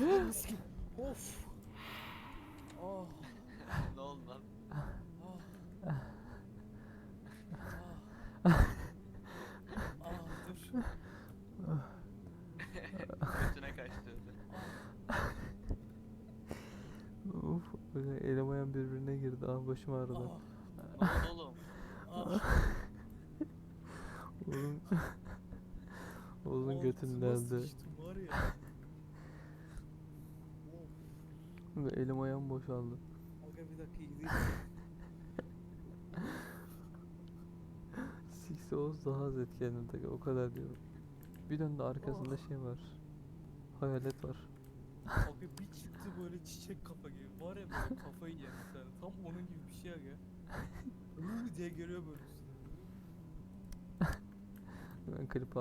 Mis gibi. Of. Oh. ne oldu lan? Ah. Ah. Ah dur. Götüne kaçtı. Uf, elim ayağım birbirine girdi. Ah başım ağrıdı. Ah. Ne oldu oğlum? Ah. Oğlum. Oğlum Altıma götünden de. sıçtım var ya. Of. Ve elim ayağım boşaldı. Aga bir dakika gideyim. Six Oz daha az takı o kadar diyorum. Bir döndü arkasında şey var. Hayalet var. Aga bir çıktı böyle çiçek kafa gibi. Var ya böyle kafayı yer bir tane. Tam onun gibi bir şey aga. Iıı diye görüyor böyle üstüne. Ben klip